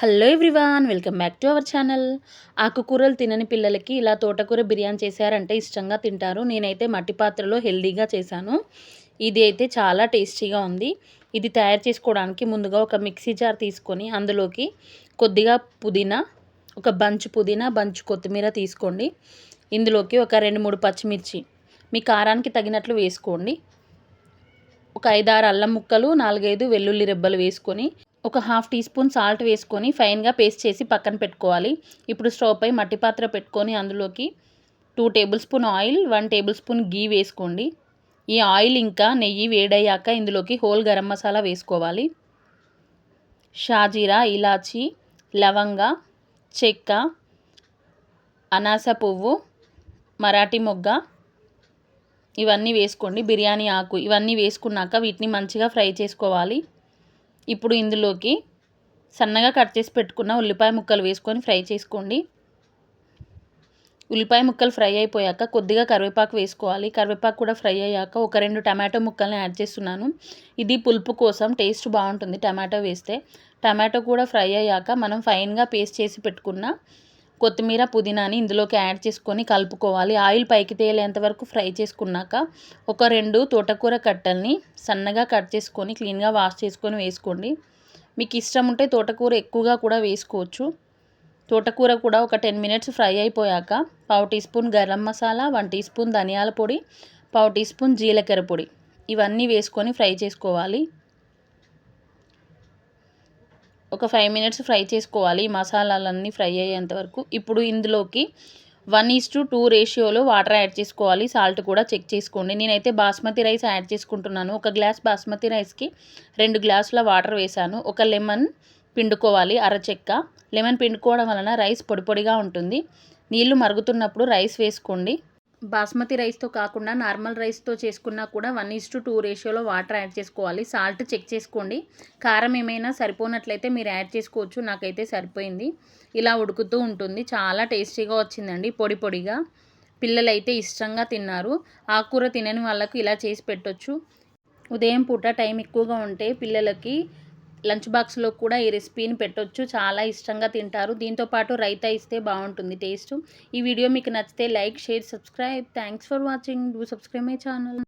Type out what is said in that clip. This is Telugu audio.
Hello everyone welcome back to our channel. ఆకుకూరలు తినని పిల్లలకి ఇలా తోటకూర బిర్యానీ చేశారంటే ఇష్టంగా తింటారు. నేనైతే మట్టి పాత్రలో హెల్దీగా చేశాను. ఇది అయితే చాలా టేస్టీగా ఉంది. ఇది తయారు చేసుకోవడానికి ముందుగా ఒక మిక్సీ జార్ తీసుకొని అందులోకి కొద్దిగా పుదీనా ఒక బంచ్ పుదీనా బంచ్ కొత్తిమీర తీసుకోండి. ఇందులోకి ఒక రెండు మూడు పచ్చిమిర్చి మీ కారానికి తగినట్లు వేసుకోండి. ఒక ఐదారు అల్లం ముక్కలు నాలుగైదు వెల్లుల్లి రెబ్బలు వేసుకొని ఒక హాఫ్ టీ స్పూన్ సాల్ట్ వేసుకొని ఫైన్గా పేస్ట్ చేసి పక్కన పెట్టుకోవాలి. ఇప్పుడు స్టవ్ పై మట్టి పాత్ర పెట్టుకొని అందులోకి two tablespoon oil one tablespoon ghee వేసుకోండి. ఈ ఆయిల్ ఇంకా నెయ్యి వేడయ్యాక ఇందులోకి హోల్ గరం మసాలా వేసుకోవాలి. షాజీరా ఇలాచి లవంగ చెక్క అనాస పువ్వు మరాఠీ మొగ్గ ఇవన్నీ వేసుకోండి. బిర్యానీ ఆకు ఇవన్నీ వేసుకున్నాక వీటిని మంచిగా ఫ్రై చేసుకోవాలి. ఇప్పుడు ఇందులోకి సన్నగా కట్ చేసి పెట్టుకున్న ఉల్లిపాయ ముక్కలు వేసుకొని ఫ్రై చేసుకోండి. ఉల్లిపాయ ముక్కలు ఫ్రై అయిపోయాక కొద్దిగా కరివేపాకు వేసుకోవాలి. కరివేపాకు కూడా ఫ్రై అయ్యాక ఒక రెండు టమాటో ముక్కల్ని యాడ్ చేస్తున్నాను. ఇది పులుపు కోసం టేస్ట్ బాగుంటుంది టమాటో వేస్తే. టమాటో కూడా ఫ్రై అయ్యాక మనం ఫైన్గా పేస్ట్ చేసి పెట్టుకున్న కొత్తిమీర పుదీనాని ఇందులోకి యాడ్ చేసుకొని కలుపుకోవాలి. ఆయిల్ పైకి తేలేంత వరకు ఫ్రై చేసుకున్నాక ఒక రెండు తోటకూర కట్టల్ని సన్నగా కట్ చేసుకొని క్లీన్గా వాష్ చేసుకొని వేసుకోండి. మీకు ఇష్టం ఉంటే తోటకూర ఎక్కువగా కూడా వేసుకోవచ్చు. తోటకూర కూడా ఒక టెన్ మినిట్స్ ఫ్రై అయిపోయాక పావు teaspoon garam masala one teaspoon ధనియాల పొడి పావు టీ స్పూన్ జీలకర్ర పొడి. ఇవన్నీ వేసుకొని ఫ్రై చేసుకోవాలి. ఒక ఫైవ్ మినిట్స్ ఫ్రై చేసుకోవాలి. మసాలాలన్నీ ఫ్రై అయ్యేంత వరకు. ఇప్పుడు ఇందులోకి వన్ ఈస్ టు టూ రేషియోలో వాటర్ యాడ్ చేసుకోవాలి. సాల్ట్ కూడా చెక్ చేసుకోండి. నేనైతే బాస్మతి రైస్ యాడ్ చేసుకుంటున్నాను. ఒక గ్లాస్ బాస్మతి రైస్కి రెండు గ్లాసుల వాటర్ వేసాను. ఒక లెమన్ పిండుకోవాలి. అరచెక్క లెమన్ పిండుకోవడం వలన రైస్ పొడి పొడిగా ఉంటుంది. నీళ్ళు మరుగుతున్నప్పుడు రైస్ వేసుకోండి. బాస్మతి రైస్తో కాకుండా నార్మల్ రైస్తో చేసుకున్నా కూడా వన్ ఈస్ టు టూ రేషియోలో వాటర్ యాడ్ చేసుకోవాలి. సాల్ట్ చెక్ చేసుకోండి. కారం ఏమైనా సరిపోనట్లయితే మీరు యాడ్ చేసుకోవచ్చు. నాకైతే సరిపోయింది. ఇలా ఉడుకుతూ ఉంటుంది. చాలా టేస్టీగా వచ్చిందండి పొడి పొడిగా. పిల్లలైతే ఇష్టంగా తిన్నారు. ఆకుకూర తినని వాళ్ళకు ఇలా చేసి పెట్టొచ్చు. ఉదయం పూట టైం ఎక్కువగా ఉంటే పిల్లలకి లంచ్ బాక్స్లో కూడా ఈ రెసిపీని పెట్టొచ్చు. చాలా ఇష్టంగా తింటారు. దీంతోపాటు రైతా ఇస్తే బాగుంటుంది టేస్ట్. ఈ వీడియో మీకు నచ్చితే like share subscribe. Thanks for watching. Do subscribe my channel.